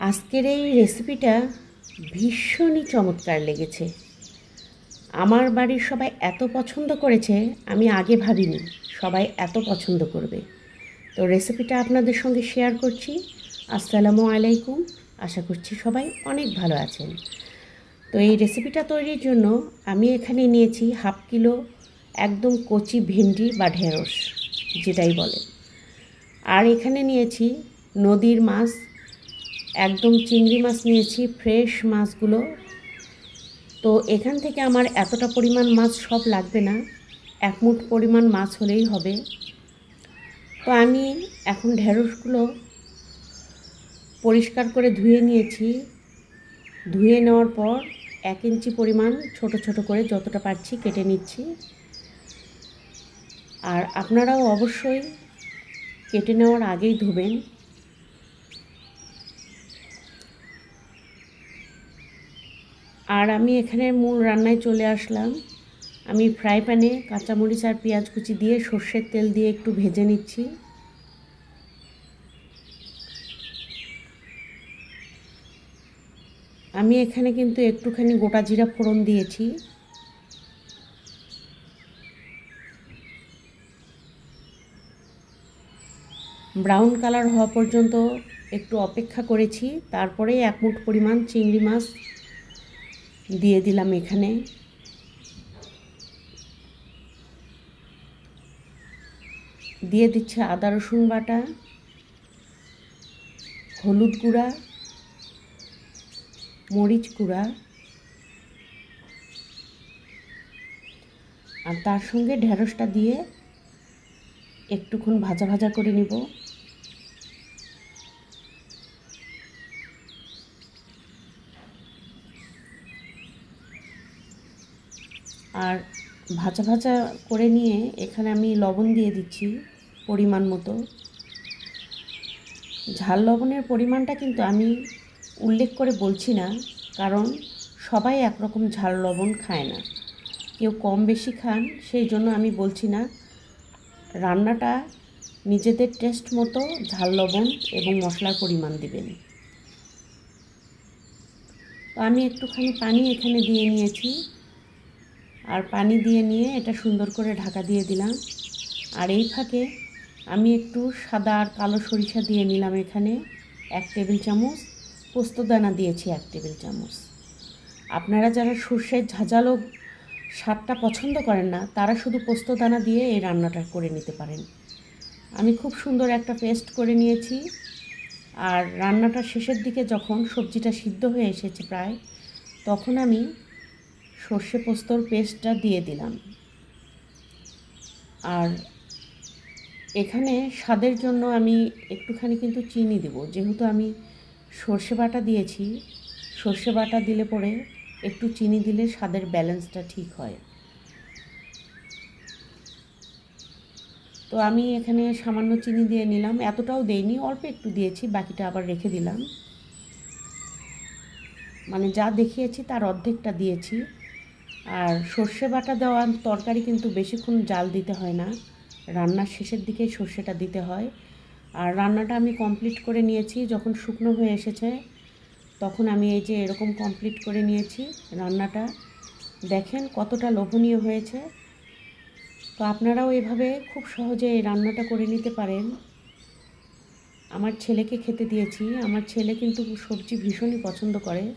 আজকের এই রেসিপিটা ভীষণই চমৎকার লেগেছে। আমার বাড়ির সবাই এত পছন্দ করেছে, আমি আগে ভাবিনি সবাই এত পছন্দ করবে। তো রেসিপিটা আপনাদের সঙ্গে শেয়ার করছি। আসসালামু আলাইকুম। আশা করছি সবাই অনেক ভালো আছেন। তো এই রেসিপিটা তৈরির জন্য আমি এখানে নিয়েছি হাফ কিলো একদম কচি ভেন্ডি বা ঢেঁড়স, যেটাই বলে আর এখানে নিয়েছি নদীর মাছ একদম চিংড়ি মাছ নিয়েছি ফ্রেশ মাছগুলো। তো এখান থেকে আমার এতটা পরিমাণ মাছ সব লাগবে না, এক মুঠ পরিমাণ মাছ হলেই হবে। তো আমি এখন ঢেঁড়সগুলো পরিষ্কার করে ধুয়ে নিয়েছি। ধুয়ে নেওয়ার পর এক ইঞ্চি পরিমাণ ছোট ছোট করে যতটা পারছি কেটে নিচ্ছি। আর আপনারাও অবশ্যই কেটে নেওয়ার আগেই ধুবেন। আর আমি এখানে মূল রান্নায় চলে আসলাম। আমি ফ্রাই প্যানে কাঁচামরিচ আর পেঁয়াজ কুচি দিয়ে সর্ষের তেল দিয়ে একটু ভেজে নিচ্ছি। আমি এখানে কিন্তু একটুখানি গোটা জিরা ফোড়ন দিয়েছি। ব্রাউন কালার হওয়া পর্যন্ত একটু অপেক্ষা করেছি। তারপরে এক মুঠ পরিমাণ চিংড়ি মাছ দিয়ে দিলাম এখানে। দিয়ে দিচ্ছে আদা, রসুন বাটা, হলুদ গুঁড়া, মরিচ গুঁড়া, আর তার সঙ্গে ঢেঁড়সটা দিয়ে একটুক্ষণ ভাজা ভাজা করে নিব। আর ভাজা ভাজা করে নিয়ে এখানে আমি লবণ দিয়ে দিচ্ছি পরিমাণ মতো। ঝাল লবণের পরিমাণটা কিন্তু আমি উল্লেখ করে বলছি না, কারণ সবাই একরকম ঝাল লবণ খায় না। কেউ কম বেশি খান, সেই জন্য আমি বলছি না। রান্নাটা নিজেদের টেস্ট মতো ঝাল লবণ এবং মশলার পরিমাণ দিবেন। তো আমি একটুখানি পানি এখানে দিয়ে নিয়েছি। আর পানি দিয়ে নিয়ে এটা সুন্দর করে ঢাকা দিয়ে দিলাম। আর এই ফাঁকে আমি একটু সাদা আর কালো সরিষা দিয়ে নিলাম এখানে। এক টেবিল চামচ। পোস্তদানা দিয়েছি এক টেবিল চামচ। আপনারা যারা সর্ষের ঝাঁঝালো স্বাদটা পছন্দ করেন না, তারা শুধু পোস্তদানা দিয়ে এই রান্নাটা করে নিতে পারেন। আমি খুব সুন্দর একটা পেস্ট করে নিয়েছি। আর রান্নাটা শেষের দিকে যখন সবজিটা সিদ্ধ হয়ে এসেছে প্রায়, তখন আমি সর্ষে পোস্তর পেস্টটা দিয়ে দিলাম। আর এখানে স্বাদের জন্য আমি একটুখানি কিন্তু চিনি দেব। যেহেতু আমি সর্ষে বাটা দিয়েছি, সর্ষে বাটা দিলে পরে একটু চিনি দিলে স্বাদের ব্যালেন্সটা ঠিক হয়। তো আমি এখানে সামান্য চিনি দিয়ে নিলাম। এতটাও দেইনি, অল্প একটু দিয়েছি, বাকিটা আবার রেখে দিলাম। মানে যা দেখিয়েছি তার অর্ধেকটা দিয়েছি। আর সর্ষে বাটা দেওয়া তরকারি কিন্তু বেশিক্ষণ জাল দিতে হয় না। রান্নার শেষের দিকেই সর্ষেটা দিতে হয়। আর রান্নাটা আমি কমপ্লিট করে নিয়েছি। যখন শুকনো হয়ে এসেছে, তখন আমি এই যে এরকম কমপ্লিট করে নিয়েছি রান্নাটা। দেখেন কতটা লোভনীয় হয়েছে। তো আপনারাও এভাবে খুব সহজে এই রান্নাটা করে নিতে পারেন। আমার ছেলেকে খেতে দিয়েছি। আমার ছেলে কিন্তু সবজি ভীষণই পছন্দ করে।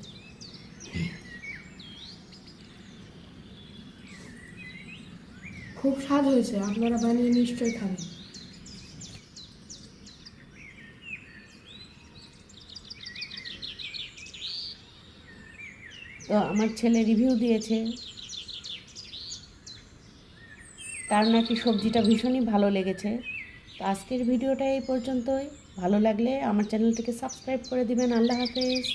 খুব স্বাদ হয়েছে, আপনারা বানিয়ে নিশ্চয়ই খাবেন। তো আমার ছেলে রিভিউ দিয়েছে। তার নাকি সবজিটা ভীষণই ভালো লেগেছে। তো আজকের ভিডিওটা এই পর্যন্তই। ভালো লাগলে আমার চ্যানেলটিকে সাবস্ক্রাইব করে দিবেন। আল্লাহ হাফেজ।